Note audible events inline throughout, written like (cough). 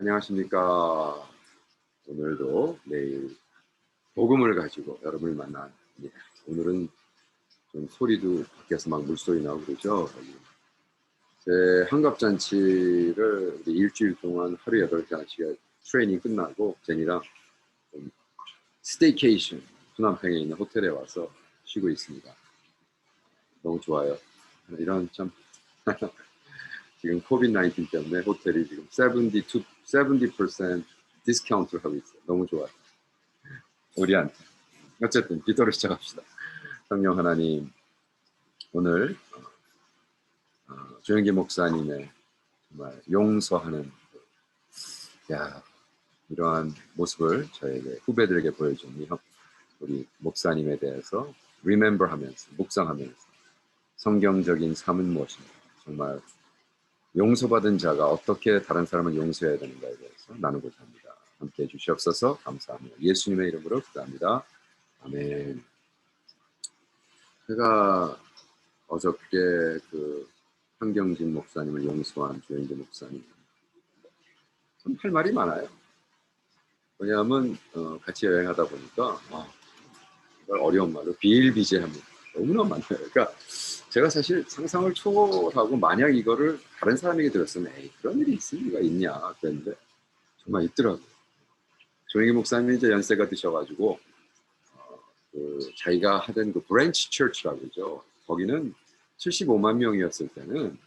안녕하십니까. 오늘도 내일 복음을 가지고 여러분을 만납니다. 오늘은 좀 소리도 밖에서 막 물소리 나고 그러죠. 제 한갑잔치를 일주일 동안 하루 8시간씩 트레이닝 끝나고 제니랑 좀 스테이케이션 수남평에 있는 호텔에 와서 쉬고 있습니다. 너무 좋아요. 이런 참 (laughs) 지금 코비드 19 때문에 호텔이 지금 72, 70% 디스카운트를 하고 있어요. 너무 좋아요. 우리한테. 어쨌든 기도를 시작합시다. 성령 하나님, 오늘 어, 어, 조영기 목사님의 정말 용서하는 야 이러한 모습을 저에게 후배들에게 보여주니 우리 목사님에 대해서 remember 하면서 묵상하면서 성경적인 삶은 무엇인가 정말 용서받은 자가 어떻게 다른 사람을 용서해야 되는가에 대해서 나누고자 합니다. 함께 해주시옵소서 감사합니다. 예수님의 이름으로 기도합니다. 아멘. 제가 어저께 그 한경진 목사님을 용서한 조영기 목사님 참할 말이 많아요. 왜냐하면 어, 같이 여행하다 보니까 아, 어려운 말로 비일비재합니다. 너무나 많아요. 그러니까 제가 사실 상상을 초월하고 만약 이거를 다른 사람에게 들었으면 에이 그런 일이 있을 리가 있냐 그랬는데 정말 있더라고요. 조영기 목사님이 이제 연세가 드셔가지고 어, 그 자기가 하던 그 브랜치 처치라고 그러죠. 거기는 75만 명이었을 때는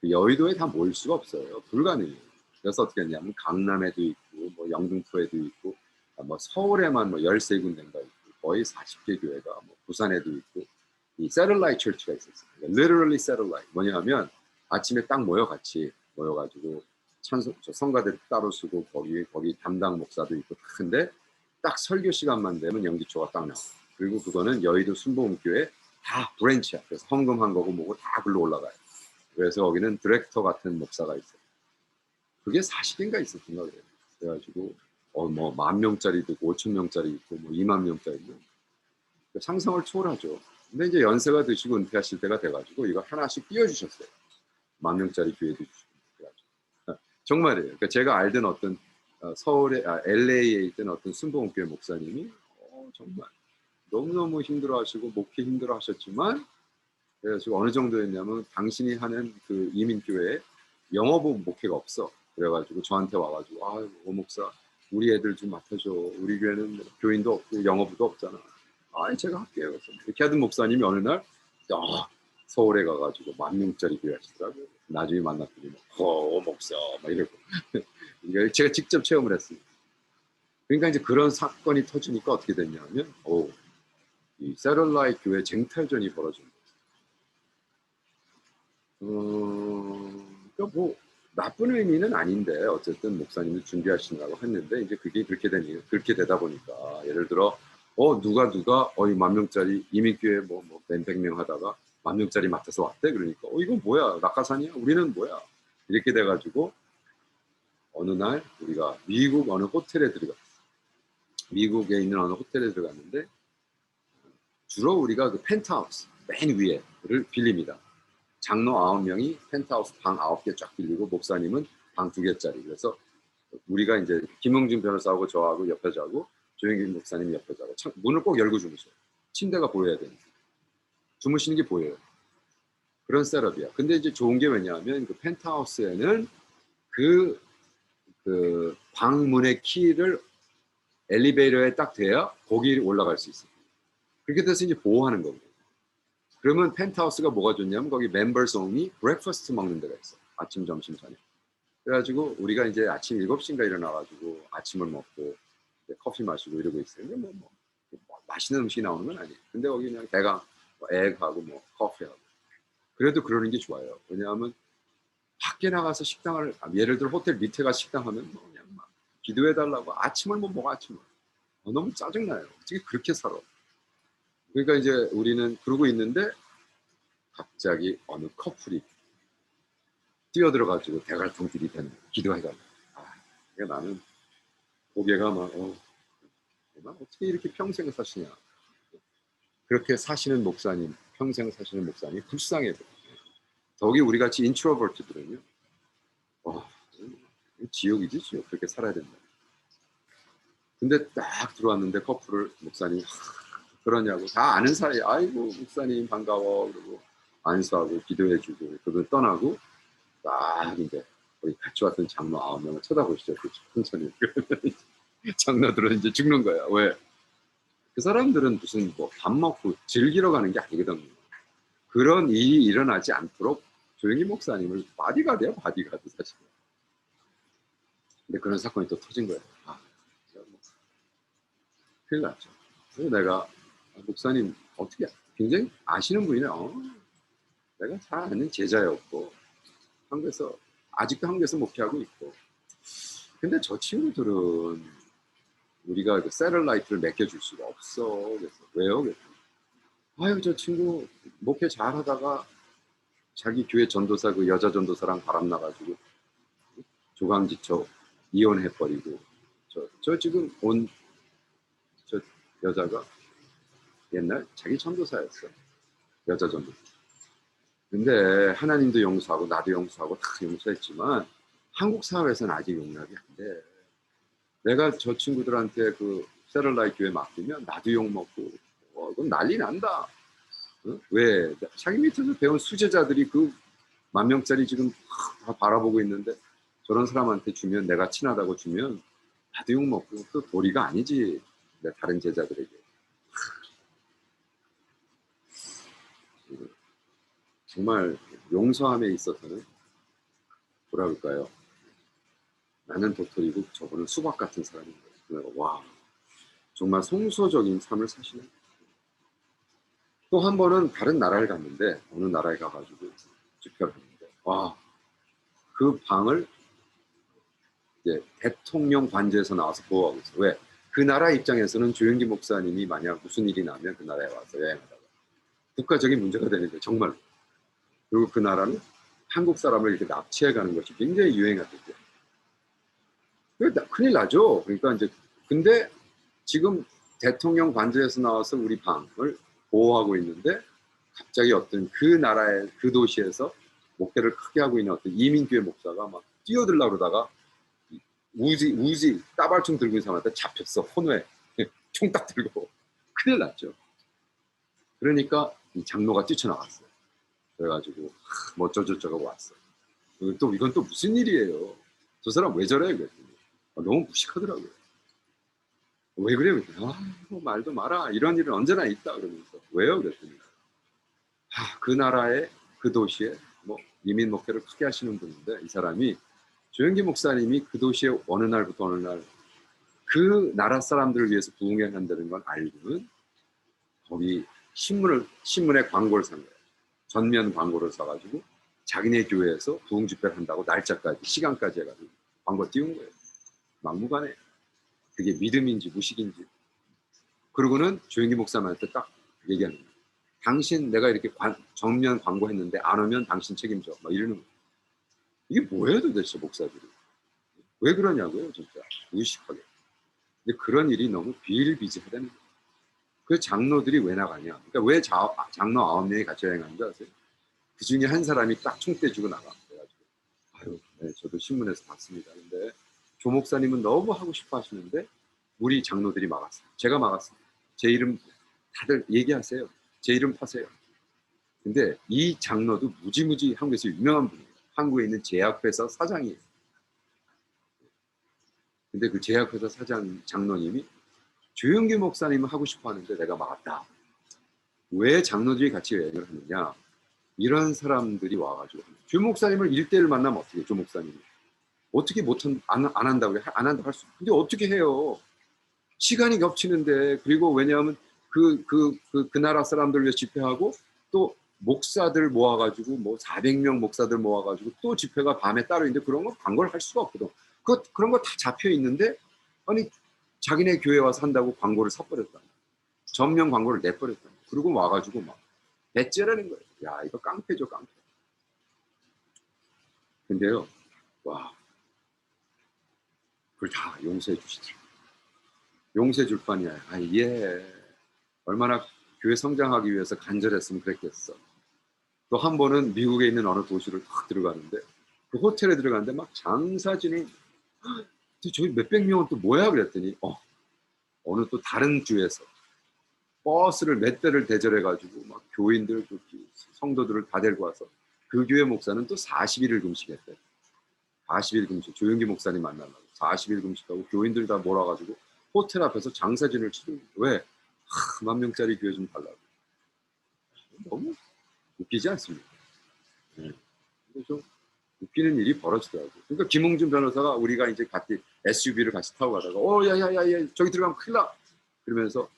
그 여의도에 다 모일 수가 없어요. 불가능해요. 그래서 어떻게 했냐면 강남에도 있고 뭐 영등포에도 있고 뭐 서울에만 뭐 13군데인가 있고 거의 40개 교회가 뭐 부산에도 있고 이 세틀라이트 철치가 있었어요. 그러니까 literally satellite. 뭐냐면 아침에 딱 모여 같이 모여가지고 찬송 성가대를 따로 쓰고 거기 거기 담당 목사도 있고 근데 딱 설교 시간만 되면 연기초가 딱 나와. 그리고 그거는 여의도 순복음교회 다 브랜치야. 그래서 헌금한 거고 뭐고 다 글로 올라가요. 그래서 거기는 디렉터 같은 목사가 있어요. 그게 40인가 있었던가 그래요. 그래가지고 어 뭐 만 명짜리도 있고 5천 명짜리 있고 뭐 2만 명짜리 있고 상상을 초월하죠. 근데 이제 연세가 드시고 은퇴하실 때가 돼가지고 이거 하나씩 띄워주셨어요. 만 명짜리 교회도 주시고 정말이에요. 그러니까 제가 알던 어떤 어, 서울에 아, LA에 있던 어떤 순복음교회 목사님이 어, 정말 너무너무 힘들어하시고 목회 힘들어하셨지만 그래가지고 어느 정도였냐면 당신이 하는 그 이민교회에 영어부 목회가 없어. 그래가지고 저한테 와가지고 아, 오 목사 우리 애들 좀 맡아줘. 우리 교회는 뭐 교인도 없고 영어부도 없잖아. 아니 제가 할게요. 그래서 이렇게 하던 목사님이 어느 날 야, 서울에 가가지고 만 명짜리 교회 하시더라고요. 나중에 만났더니 어 목사 막 이러고 (laughs) 제가 직접 체험을 했습니다. 그러니까 이제 그런 사건이 터지니까 어떻게 됐냐면 오, 이 세럴라이 교회 쟁탈전이 벌어진 거예요. 어, 그러니까 뭐 나쁜 의미는 아닌데 어쨌든 목사님이 준비하신다고 했는데 이제 그게 그렇게 되니 그렇게 되다 보니까 예를 들어 어 누가 누가? 어이 만 명짜리 이민교회 뭐뭐 몇백 명 하다가 만 명짜리 맡아서 왔대? 그러니까 어 이건 뭐야? 낙하산이야? 우리는 뭐야? 이렇게 돼가지고 어느 날 우리가 미국 어느 호텔에 들어갔어. 미국에 있는 어느 호텔에 들어갔는데 주로 우리가 그 펜트하우스 맨 위에를 빌립니다. 장로 아홉 명이 펜트하우스 방 아홉 개쫙 빌리고 목사님은 방두 개짜리. 그래서 우리가 이제 김용준 변호사하고 저하고 옆에 자고 조영길 목사님 옆에 자고 참, 문을 꼭 열고 주무셔요. 침대가 보여야 되니까. 주무시는 게 보여요. 그런 셋업이야. 근데 이제 좋은 게 왜냐하면 그 펜트하우스에는 그, 그 방문의 키를 엘리베이터에 딱 대야 거기 올라갈 수 있어요. 그렇게 돼서 이제 보호하는 거거든요. 그러면 펜트하우스가 뭐가 좋냐면 거기 only 브렉퍼스트 먹는 데가 있어. 아침, 점심, 저녁. 그래가지고 우리가 이제 아침 7시인가 일어나가지고 아침을 먹고 커피 마시고 이러고. 근데 뭐, 뭐, 뭐 맛있는 음식이 나오는 건 아니에요. 근데 거기 그냥 대강 뭐 액하고 뭐 커피하고 그래도 그러는 게 좋아요. 왜냐하면 밖에 나가서 식당을 아, 예를 들어 호텔 밑에 가 식당 하면 뭐 그냥 막 기도해 달라고 아침을 뭐 먹어 아침을 어, 너무 짜증나요. 어떻게 그렇게 살아? 그러니까 이제 우리는 그러고 있는데 갑자기 어느 커플이 뛰어들어가지고 대갈통길이 되는 기도해 달라. 아, 그러니까 나는 고개가 막, 어, 어떻게 이렇게 평생 사시냐. 그렇게 사시는 목사님, 평생 사시는 목사님, 불쌍해. 더욱이 우리 같이 인트로버트들은요, 어, 지옥이지 지옥 그렇게 살아야 된다. 근데 딱 들어왔는데 커플을 목사님 그러냐고 다 아는 사이 아이고 목사님 반가워 그러고 안수하고 기도해주고 그걸 떠나고 딱 이제 우리 같이 왔던 장로 아홉 명을 쳐다보시죠. 그 천천히. (laughs) 장로들은 이제 죽는 거야 왜? 그 사람들은 무슨 뭐 밥 먹고 즐기러 가는 게 아니거든요. 그런 일이 일어나지 않도록 조영기 목사님을 바디가드야 바디가드 사실. 근데 그런 사건이 또 터진 거예요. 아, 뭐 큰일 났죠. 그래서 내가 아, 목사님 어떻게 굉장히 아시는 분이네. 어, 내가 잘 아는 제자였고 한국에서 아직도 한국에서 목회하고 있고. 근데 저 친구들은 우리가 그 세럴라이트를 맡겨줄 수가 없어. 그래서 왜요? 그랬더니 아유 저 친구 목회 잘하다가 자기 교회 전도사 그 여자 전도사랑 바람 나가지고 조강지처 이혼해버리고. 저, 저 지금 온 저 여자가 옛날 자기 전도사였어. 여자 전도사 근데 하나님도 용서하고 나도 용서하고 다 용서했지만 한국 사회에서는 아직 용납이 안 돼. 내가 저 친구들한테 그 세럴라이 교회 맡기면 나도 욕 먹고 어, 이건 난리 난다. 어? 왜 자기 밑에서 배운 수제자들이 그 만 명짜리 지금 다 바라보고 있는데 저런 사람한테 주면 내가 친하다고 주면 나도 욕 먹고 그 도리가 아니지. 내 다른 제자들에게. 정말 용서함에 있어서는 뭐라 그럴까요? 나는 도토리고 저분은 수박 같은 사람인 거예요. 와 정말 성소적인 삶을 사시네. 또 한 번은 다른 나라를 갔는데 어느 나라에 가가지고 집회를 했는데 와 그 방을 이제 대통령 관제에서 나와서 보호하고 있어. 왜? 그 나라 입장에서는 조영기 목사님이 만약 무슨 일이 나면 그 나라에 와서 여행하다가 국가적인 문제가 되는 거예요. 정말. 그리고 그 나라는 한국 사람을 이렇게 납치해 가는 것이 굉장히 유행했을 때. 큰일 나죠. 그러니까 이제 근데 지금 대통령 관저에서 나와서 우리 방을 보호하고 있는데 갑자기 어떤 그 나라의 그 도시에서 목회를 크게 하고 있는 어떤 이민교회 목사가 막 뛰어들라 그러다가 우지 우지 따발총 들고 있는 사람한테 잡혔어 혼외 (laughs) 총딱 들고 큰일 났죠. 그러니까 이 장로가 뛰쳐나갔어요. 그래가지고 뭐 어쩌저쩌고 왔어. 또 이건 또 무슨 일이에요? 저 사람 왜 저래? 그랬더니 아, 너무 무식하더라고요. 왜 그래요? 그랬더니 아, 뭐 말도 마라. 이런 일은 언제나 있다 그러면서 왜요? 그랬더니 아, 그 나라에 그 도시에 뭐 이민 목회를 크게 하시는 분인데 이 사람이 조영기 목사님이 그 도시에 어느 날부터 어느 날 그 나라 사람들을 위해서 부흥회 한다는 건 알고는 거기 신문을 신문에 광고를 산 거예요. 전면 광고를 써가지고 자기네 교회에서 부흥 집회를 한다고 날짜까지 시간까지 해가지고 광고 띄운 거예요. 막무가내. 그게 믿음인지 무식인지. 그러고는 조영기 목사님한테 딱 얘기하는 거예요. 당신 내가 이렇게 관, 정면 광고했는데 안 오면 당신 책임져. 막 이러는 거예요. 이게 뭐예요 도대체 목사들이. 왜 그러냐고요 진짜. 무식하게. 근데 그런 일이 너무 비일비재하다는 거예요. 그 장로들이 왜 나가냐? 그러니까 왜 자, 장로 아홉 명이 같이 여행하는 줄 아세요? 그 중에 한 사람이 딱 총대 주고 나가. 그래가지고 아유, 네, 저도 신문에서 봤습니다. 근데 조 목사님은 너무 하고 싶어 하시는데 우리 장로들이 막았어요. 제가 막았습니다. 제 이름 다들 얘기하세요. 제 이름 파세요. 근데 이 장로도 무지무지 한국에서 유명한 분이에요. 한국에 있는 제약회사 사장이에요. 근데 그 제약회사 사장 장로님이 조영기 목사님은 하고 싶어 하는데 내가 막았다. 왜 장로들이 같이 여행을 하느냐? 이런 사람들이 와가지고 조 목사님을 일대일 만나면 어떻게 조 목사님이 어떻게 못한 안, 안 한다고 안 한다고 할 수? 근데 어떻게 해요? 시간이 겹치는데 그리고 왜냐하면 그 그 그 그 나라 사람들 위해 집회하고 또 목사들 모아가지고 뭐 400명 목사들 모아가지고 또 집회가 밤에 따로 있는데 그런 거 광고를 할 수가 없거든. 그 그런 거 다 잡혀 있는데 아니 자기네 교회 와서 한다고 광고를 사버렸다. 전면 광고를 내버렸다. 그리고 와가지고 막 배째라는 거예요. 야 이거 깡패죠 깡패. 근데요, 와 그걸 다 용서해 주시더라고요. 용서해 줄 판이야. 아 예. 얼마나 교회 성장하기 위해서 간절했으면 그랬겠어. 또 한 번은 미국에 있는 어느 도시를 탁 들어가는데 그 호텔에 들어가는데 막 장사진을 또 저희 몇백 명은 또 뭐야 그랬더니 어 어느 또 다른 주에서 버스를 몇 대를 대절해 가지고 막 교인들 그 성도들을 다 데리고 와서 그 교회 목사는 또 40일을 금식했대. 40일 금식 조영기 목사님 만나려고 40일 금식하고 교인들 다 몰아가지고 호텔 앞에서 장사진을 거예요. 왜? 하, 만 명짜리 교회 좀 달라고. 너무 웃기지 않습니까? 네. 좀 웃기는 일이 벌어지더라고요. 그러니까 김홍준 변호사가 우리가 이제 같이 SUV를 같이 타고 가다가 어 야 야 야 야 저기 들어가면 큰일 나. 그러면서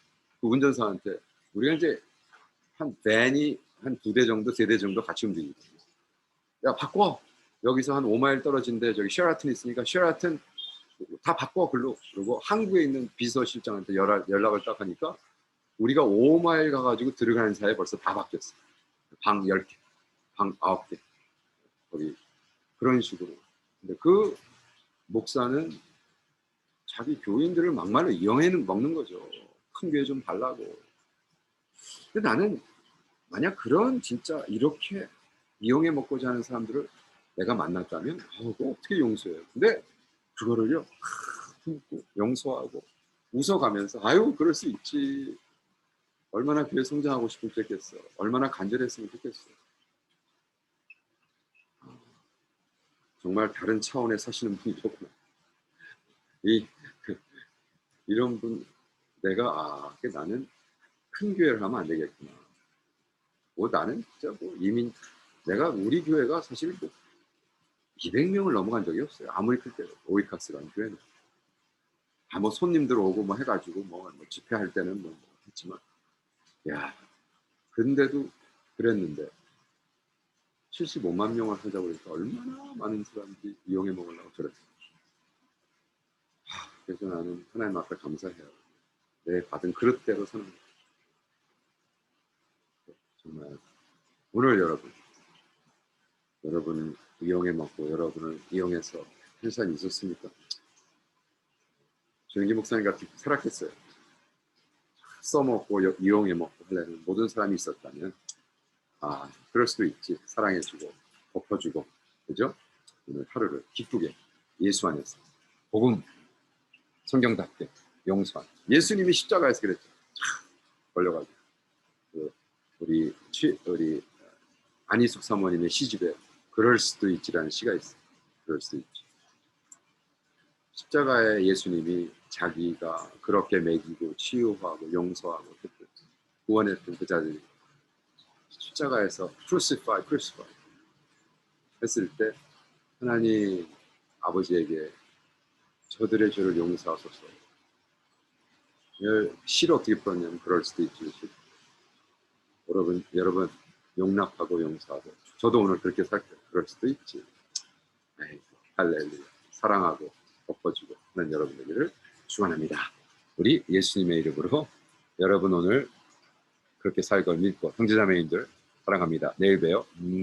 그 운전사한테 우리가 이제 한 밴이 한 두 대 정도 세 대 정도 같이 움직이고 야 바꿔. 여기서 한 5마일 떨어진 데 저기 쉐라튼 있으니까 쉐라튼 다 바꿔 글로. 그리고 한국에 있는 비서실장한테 연락, 연락을 딱 하니까 우리가 5마일 가가지고 들어가는 사이에 벌써 다 바뀌었어. 방 10개 방 9개. 거기 그런 식으로. 근데 그 목사는 자기 교인들을 막말로 이용해 먹는 거죠. 큰 교회 좀 달라고. 근데 나는 만약 그런 진짜 이렇게 이용해 먹고자 하는 사람들을 내가 만났다면 어, 그거 어떻게 용서해요? 근데 그거를요 하, 품고 용서하고 웃어가면서 아유 그럴 수 있지. 얼마나 교회 성장하고 싶을 때겠어. 얼마나 간절했으면 좋겠어 정말 다른 차원에 사시는 분이로구나 이 그, 이런 분 내가 아 나는 큰 교회를 하면 안 되겠구나 뭐 나는 진짜 뭐 이민 내가 우리 교회가 사실 뭐 200명을 넘어간 적이 없어요. 아무리 클 때도 오이카스라는 교회는. 아, 뭐 손님들 오고 뭐 해가지고 뭐, 뭐 집회할 때는 뭐 했지만, 야, 근데도 그랬는데 75만 명을 그러니까 얼마나 많은 사람들이 이용해 먹으려고 저랬어. 하, 그래서 나는 하나님 앞에 감사해요. 내 받은 그릇대로 사는 거. 정말 오늘 여러분 여러분은 이용해 먹고 여러분을 이용해서 현산이 있었습니까? 조영기 목사님 같이 살았겠어요. 써먹고 여- 이용해 먹고 하려는 모든 사람이 있었다면 아 그럴 수도 있지 사랑해주고 덮어주고 그죠? 오늘 하루를 기쁘게 예수 안에서 복음 성경답게 용서한 예수님이 십자가에서 그랬죠. 참, 걸려가지고 그 우리 취, 우리 안희숙 사모님의 시집에 그럴 수도 있지라는 시가 있어요. 그럴 수도 있지. 십자가에 예수님이 자기가 그렇게 먹이고 치유하고 용서하고 구원했던 그 자들이 십자가에서 crucify, crucify 했을 때 하나님 아버지에게 저들의 죄를 용서하소서. 이 시를 어떻게 풀었냐면 그럴 수도 있지. 여러분, 여러분 용납하고 용서하고 저도 오늘 그렇게 살게요. 그럴 수도 있지. 에이, 할렐루야. 사랑하고 덮어주고 하는 여러분 되기를 축원합니다. 우리 예수님의 이름으로 여러분 오늘 그렇게 살걸 믿고 형제자매님들 사랑합니다. 내일 봬요. 음